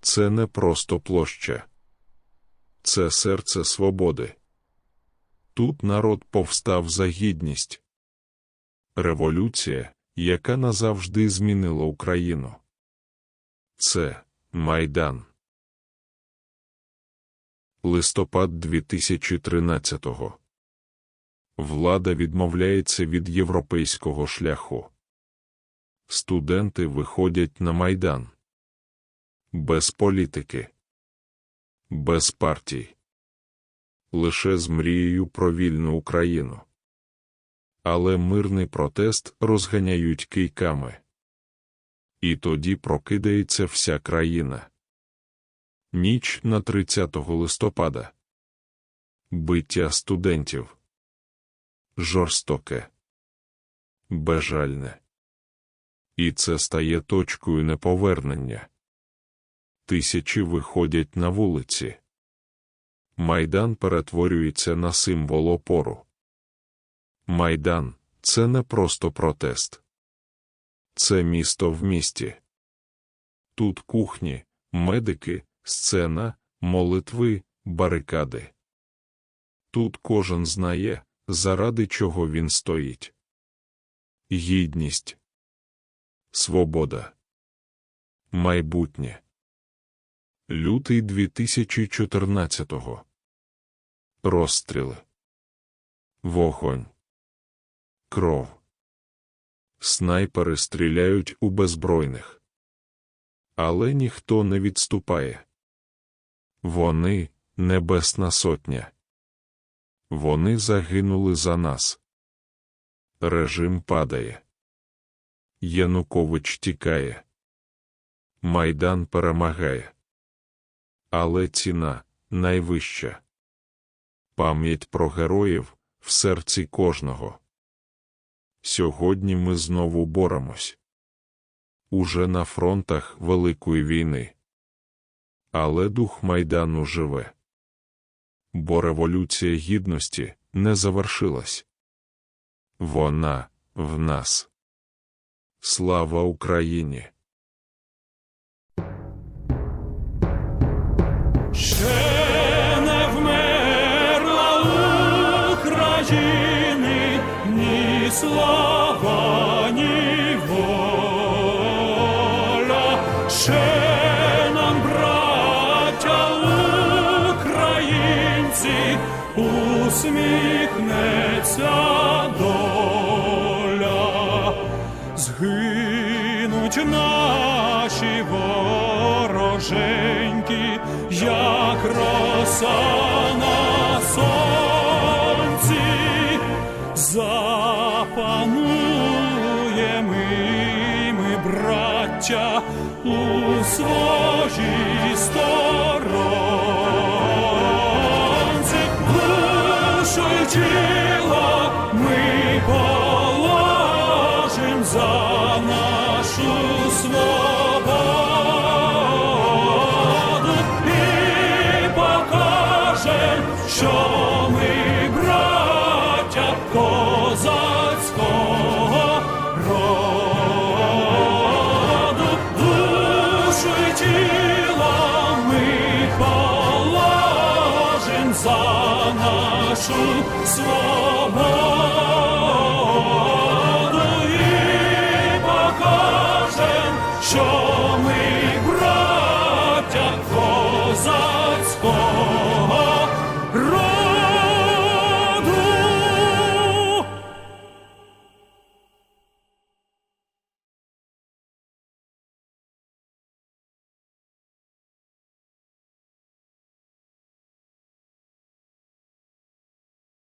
це не просто площа. Це серце свободи. Тут народ повстав за гідність. Революція, яка назавжди змінила Україну. Це Майдан. Листопад 2013-го. Влада відмовляється від європейського шляху. Студенти виходять на Майдан. Без політики. Без партій. Лише з мрією про вільну Україну. Але мирний протест розганяють кийками. І тоді прокидається вся країна. Ніч на 30 листопада. Биття студентів. Жорстоке. Безжальне. І це стає точкою неповернення. Тисячі виходять на вулиці. Майдан перетворюється на символ опору. Майдан це не просто протест. Це місто в місті. Тут кухні, медики, сцена, молитви, барикади. Тут кожен знає, заради чого він стоїть. Гідність, свобода, майбутнє. Лютий 2014-го. Розстріли. Вогонь. Кров. Снайпери стріляють у беззбройних. Але ніхто не відступає. Вони небесна сотня. Вони загинули за нас. Режим падає. Янукович тікає. Майдан перемагає. Але ціна найвища. Пам'ять про героїв в серці кожного. Сьогодні ми знову боремось. Уже на фронтах Великої війни. Але дух Майдану живе. Бо революція гідності не завершилась. Вона в нас. Слава Україні! Слава, ні. Ще нам, браття усміхнеться доля. Згинуть наші вороженьки, як роса на запануємо і ми, браття, у своїй сторонці, душу й ми положим за нашу свободу. І покажем, що За нашу свободу і покажем, що.